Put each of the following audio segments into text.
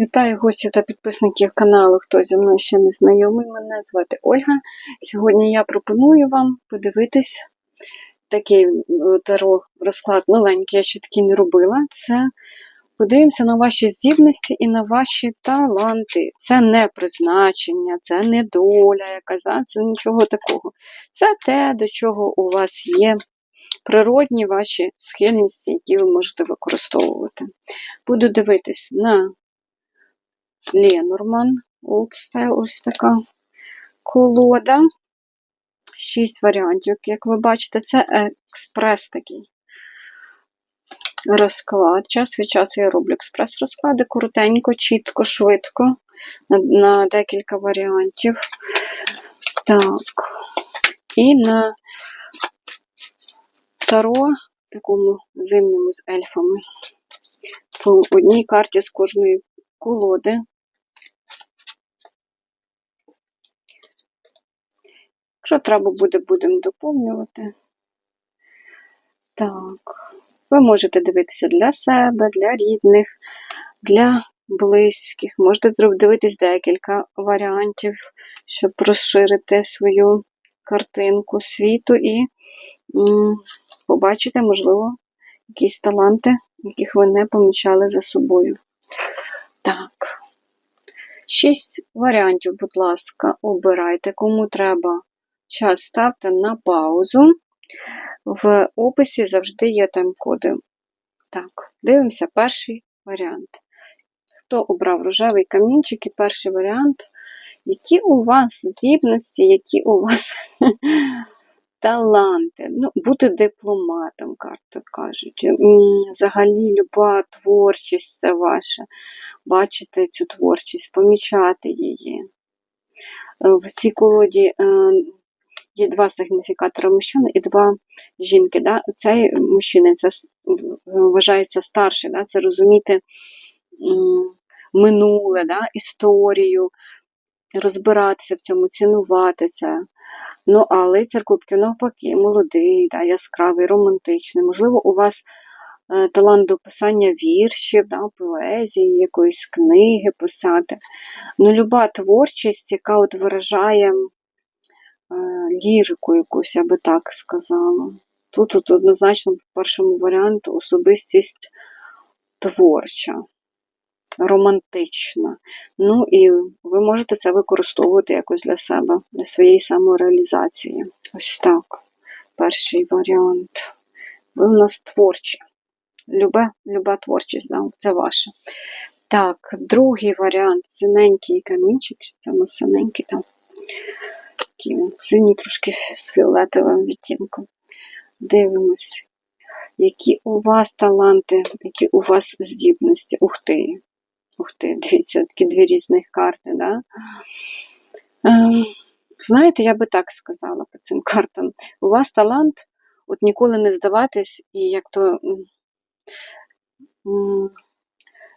Вітаю гостів та підписників каналу. Хто зі мною ще не знайомий, мене звати Ольга. Сьогодні я пропоную вам подивитись такий е, таро розклад маленький, я ще такий не робила. Це подивимося на ваші здібності і на ваші таланти. Це не призначення, це не доля якась, це нічого такого. Це те, до чого у вас є природні ваші схильності, які ви можете використовувати. Буду дивитись на Ленорман Олдстайл, ось така колода. Шість варіантів, як ви бачите, це експрес такий розклад. Час від часу я роблю експрес-розклади коротенько, чітко, швидко, на, на декілька варіантів. Так. І на таро, такому зимньому з ельфами. По одній карті з кожної колоди. Якщо треба буде, будемо доповнювати. Так, ви можете дивитися для себе, для рідних, для близьких. Можете дивитись декілька варіантів, щоб розширити свою картинку світу і м, побачити, можливо, якісь таланти, яких ви не помічали за собою. Так. Шість варіантів, будь ласка, обирайте, кому треба час ставте на паузу. В описі завжди є тайм-коди. Так, дивимося перший варіант. Хто обрав рожевий камінчик і перший варіант? Які у вас здібності, які у вас таланти? Ну, Бути дипломатом, карти кажуть. Взагалі, люба творчість це ваша. Бачити цю творчість, помічати її. В цій колоді є два сигніфікатори мужчини і два жінки. Да? Цей мужчина це вважається старший, да? це розуміти минуле, да? історію, розбиратися в цьому, цінувати це. Ну, а лицар навпаки, молодий, да, яскравий, романтичний. Можливо, у вас е, талант до писання віршів, да, поезії, якоїсь книги писати. Ну, люба творчість, яка от виражає лірику якусь, я би так сказала. Тут тут однозначно, по першому варіанту, особистість творча, романтична. Ну і ви можете це використовувати якось для себе, для своєї самореалізації. Ось так. Перший варіант. Ви в нас творчі. Любе, люба творчість, да, це ваше. Так, другий варіант синенький камінчик, це у нас синенький там такий він трошки з фіолетовим відтінком. Дивимось, які у вас таланти, які у вас здібності. Ух ти! Ух ти, дивіться, такі дві різних карти. Да? Ем, знаєте, я би так сказала по цим картам. У вас талант от ніколи не здаватись, і як то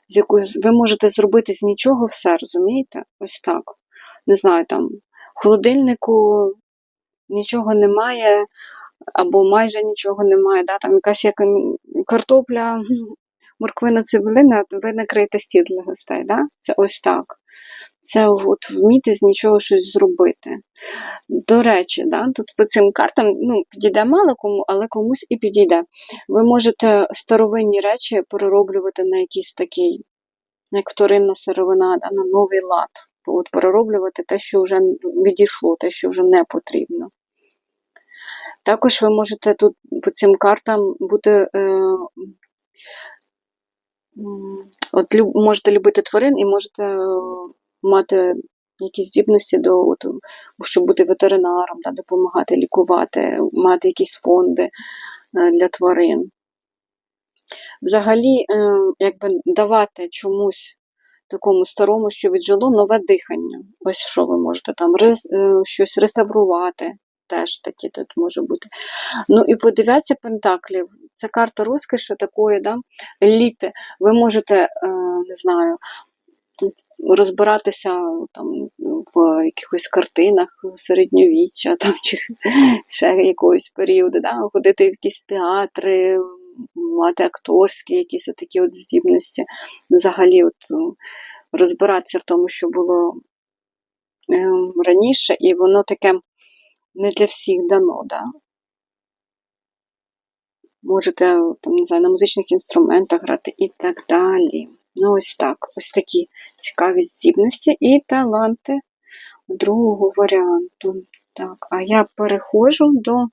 з якою ви можете зробити з нічого все, розумієте? Ось так. Не знаю, там холодильнику нічого немає, або майже нічого немає. Да? Там якась як картопля, морквина цибулина, ви накриєте стіл для гостей. Да? Це ось так. Це от вміти з нічого щось зробити. До речі, да, тут по цим картам ну, підійде мало кому, але комусь і підійде. Ви можете старовинні речі перероблювати на якийсь такий, як вторинна сировина, да, на новий лад от перероблювати те, що вже відійшло, те, що вже не потрібно. Також ви можете тут по цим картам бути. Е, от люб, Можете любити тварин і можете е, мати якісь здібності до, от, щоб бути ветеринаром, да, допомагати лікувати, мати якісь фонди е, для тварин. Взагалі, е, якби давати чомусь такому старому, що віджило нове дихання. Ось що ви можете там е, щось реставрувати. Теж такі тут може бути. Ну і подивіться Пентаклів. Це карта розкоші такої, да, еліти. Ви можете, е, не знаю, розбиратися там в якихось картинах середньовіччя там, чи ще якогось періоду, да, ходити в якісь театри, мати акторські якісь такі от здібності. Взагалі, от, розбиратися в тому, що було е, раніше, і воно таке не для всіх дано. Да? Можете там, не знаю, на музичних інструментах грати і так далі. Ну, ось так. Ось такі цікаві здібності і таланти другого варіанту. Так, а я переходжу до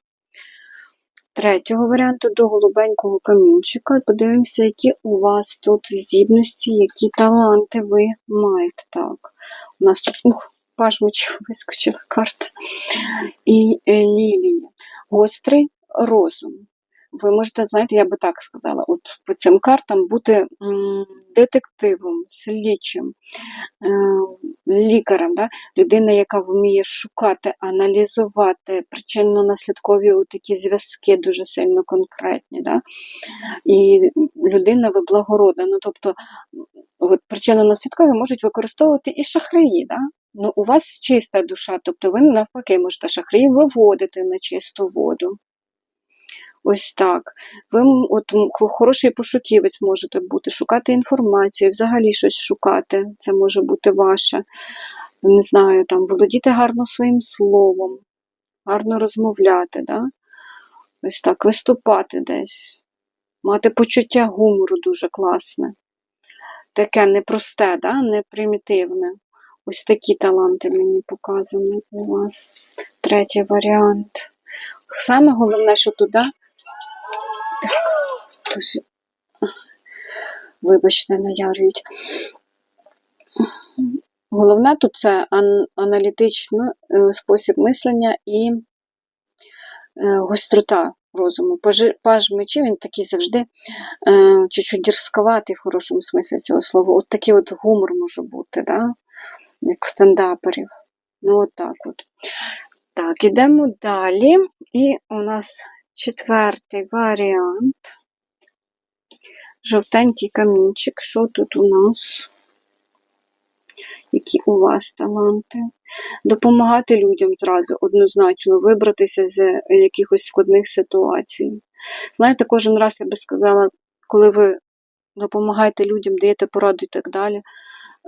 третього варіанту, до голубенького камінчика. Подивимося, які у вас тут здібності, які таланти ви маєте. Так, у нас тут ух, паж вискочила карта. І е, лілія. Гострий розум. Ви можете, знаєте, я би так сказала, от по цим картам бути детективом, слідчим, е, лікарем, да? людина, яка вміє шукати, аналізувати причинно-наслідкові такі зв'язки дуже сильно конкретні. Да? І людина ви благородна. Ну, тобто, от причинно-наслідкові можуть використовувати і шахраї. Да? Ну, у вас чиста душа, тобто ви навпаки можете шахраїв виводити на чисту воду. Ось так. Ви от хороший пошуківець можете бути, шукати інформацію, взагалі щось шукати. Це може бути ваше. Не знаю, там, володіти гарно своїм словом, гарно розмовляти, да? ось так, виступати десь, мати почуття гумору дуже класне. Таке непросте, да? не примітивне. Ось такі таланти мені показані у вас. Третій варіант. Саме головне, що туди Тож, вибачте, наярюють. Головне тут це аналітичний е, спосіб мислення і е, гострота розуму. Паж мечі, він такий завжди е, чуть-чуть дірсковатий в хорошому смислі цього слова. От такий от гумор може бути, да? як в стендаперів. Ну, от так от. Так, ідемо далі. І у нас четвертий варіант жовтенький камінчик. Що тут у нас? Які у вас таланти? Допомагати людям зразу однозначно вибратися з якихось складних ситуацій. Знаєте, кожен раз я би сказала, коли ви допомагаєте людям, даєте пораду і так далі,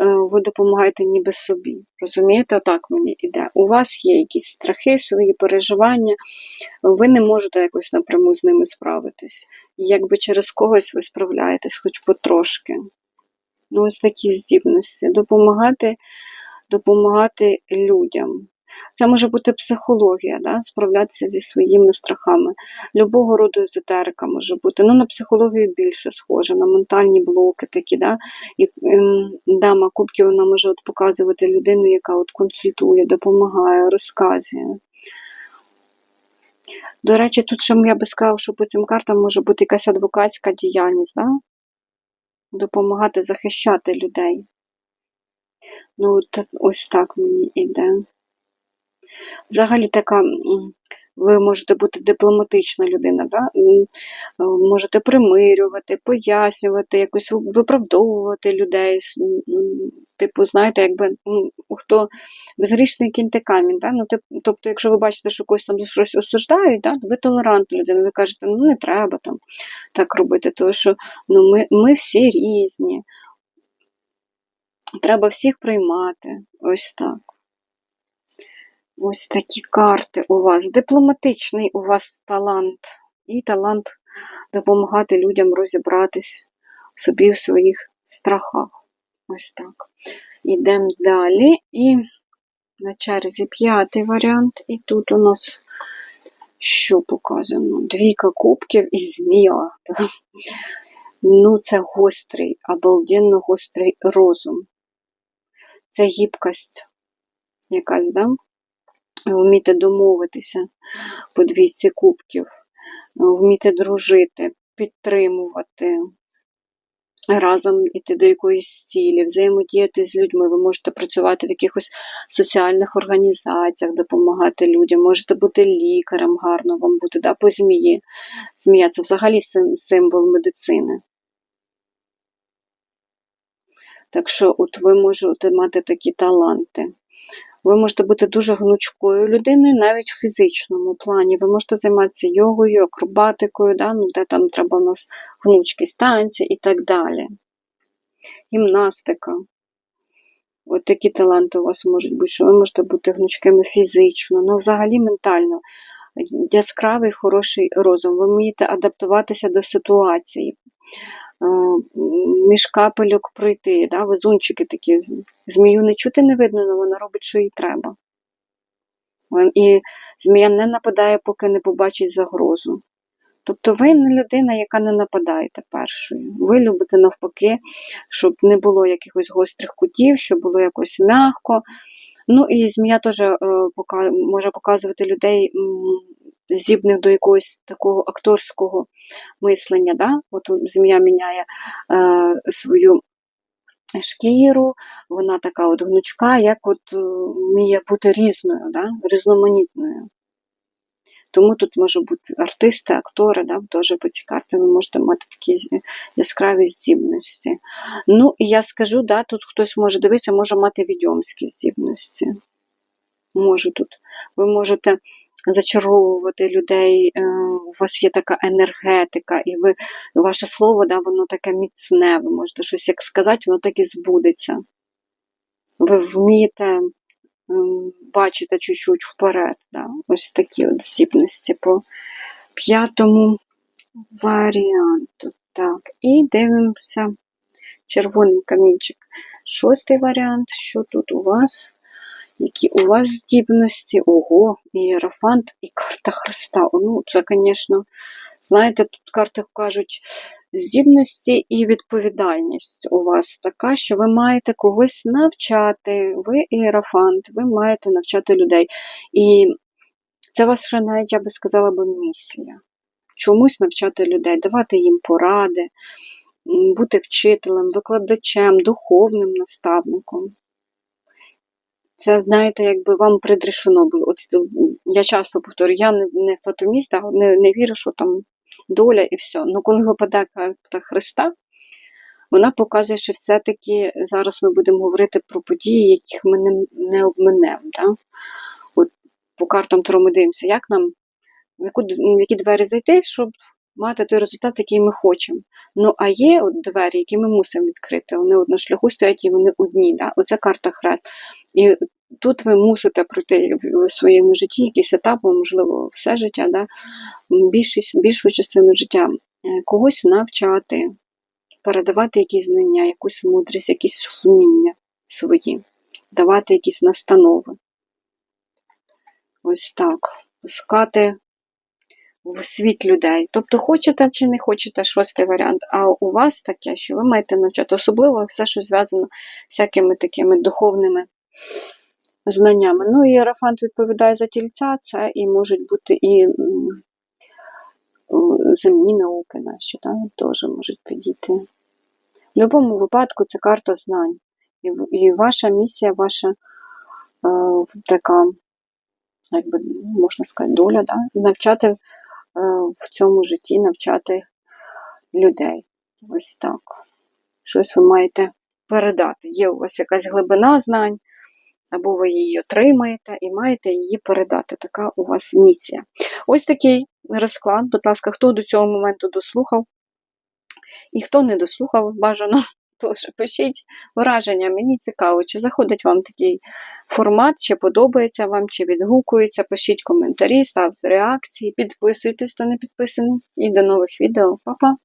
Е, ви допомагаєте ніби собі. Розумієте, отак мені йде. У вас є якісь страхи, свої переживання, ви не можете якось напряму з ними справитись. І якби через когось ви справляєтесь, хоч потрошки. Ну, ось такі здібності. Допомагати, допомагати людям. Це може бути психологія, да? справлятися зі своїми страхами. Любого роду езотерика може бути. Ну, на психологію більше схоже, на ментальні блоки такі. Да? І ем, дама кубків вона може от показувати людину, яка от консультує, допомагає, розказує. До речі, тут ще я би сказав, що по цим картам може бути якась адвокатська діяльність, да? допомагати захищати людей. Ну, от, ось так мені йде. Взагалі така, ви можете бути дипломатична людина, да? можете примирювати, пояснювати, якось виправдовувати людей. Типу, знаєте, якби ну, хто безгрішний кінти камінь. Да? Ну, Тобто, якщо ви бачите, що когось там щось осуждають, да? ви толерантна людина, ви кажете, ну не треба там так робити, тому що ну, ми, ми всі різні. Треба всіх приймати. Ось так. Ось такі карти у вас. Дипломатичний у вас талант. І талант допомагати людям розібратись собі в своїх страхах. Ось так. Йдемо далі. І на черзі п'ятий варіант. І тут у нас що показано? Двійка кубків і змія. Ну, це гострий, обалденно гострий розум. Це гібкость якась, да? вміти домовитися по двійці кубків, вміти дружити, підтримувати, разом іти до якоїсь цілі, взаємодіяти з людьми. Ви можете працювати в якихось соціальних організаціях, допомагати людям, можете бути лікарем, гарно вам бути, да, по змії. Змія це взагалі символ медицини. Так що, от ви можете мати такі таланти. Ви можете бути дуже гнучкою людиною, навіть в фізичному плані. Ви можете займатися йогою, акробатикою, да? ну, де там треба у нас гнучкість танці і так далі. Гімнастика. От такі таланти у вас можуть бути, що ви можете бути гнучкими фізично, ну взагалі ментально. Яскравий, хороший розум. Ви вмієте адаптуватися до ситуації, між капельок пройти. Да? Везунчики такі. Змію не чути не видно, але вона робить, що їй треба. І змія не нападає, поки не побачить загрозу. Тобто ви не людина, яка не нападаєте першою. Ви любите навпаки, щоб не було якихось гострих кутів, щоб було якось м'яко. Ну і змія теж е, може показувати людей, здібних до якогось такого акторського мислення. Да? От змія міняє е, свою шкіру, вона така от гнучка, як от е, вміє бути різною, да? різноманітною. Тому тут може бути артисти, актори, да, теж по цій карті ви можете мати такі яскраві здібності. Ну, і я скажу, да, тут хтось може дивитися, може мати відьомські здібності. Може тут. Ви можете зачаровувати людей, е, у вас є така енергетика, і ви, ваше слово, да, воно таке міцне, ви можете щось як сказати, воно так і збудеться. Ви вмієте м, бачите чуть-чуть вперед. Да? Ось такі от здібності по п'ятому варіанту. Так, і дивимося червоний камінчик. Шостий варіант, що тут у вас? Які у вас здібності? Ого, ієрофант і карта Христа. Ну, це, звісно, знаєте, тут карти кажуть здібності і відповідальність у вас така, що ви маєте когось навчати, ви ієрофант, ви маєте навчати людей. І це ваша навіть, я би сказала, би місія. Чомусь навчати людей, давати їм поради, бути вчителем, викладачем, духовним наставником. Це, знаєте, якби вам предрешено було. От е, я часто повторюю, я не, не фатоміст, а не, не вірю, що там доля і все. Ну, коли випадає карта Христа, вона показує, що все-таки зараз ми будемо говорити про події, яких ми не, не обминемо. Да? От по картам ми дивимося, як нам, в які двері зайти, щоб мати той результат, який ми хочемо. Ну, а є от двері, які ми мусимо відкрити. Вони от на шляху стоять і вони одні. Да? Оце карта хрест. І тут ви мусите пройти в своєму житті якісь етапи, можливо, все життя, да? більшість, більшу частину життя е, когось навчати, передавати якісь знання, якусь мудрість, якісь вміння свої, давати якісь настанови. Ось так. Пускати в світ людей. Тобто, хочете чи не хочете шостий варіант, а у вас таке, що ви маєте навчати, особливо все, що зв'язано з всякими такими духовними знаннями. Ну, і Єрафант відповідає за тільця, це і можуть бути і земні науки наші, так, теж можуть підійти. В будь-якому випадку це карта знань. І, і ваша місія, ваша е, така, як би можна сказати, доля, да? навчати в цьому житті, навчати людей. Ось так. Щось ви маєте передати. Є у вас якась глибина знань, або ви її отримаєте і маєте її передати. Така у вас місія. Ось такий розклад. Будь ласка, хто до цього моменту дослухав, і хто не дослухав, бажано, теж пишіть враження. Мені цікаво, чи заходить вам такий формат, чи подобається вам, чи відгукується. Пишіть коментарі, ставте реакції, підписуйтесь, хто не підписаний. І до нових відео. Па-па!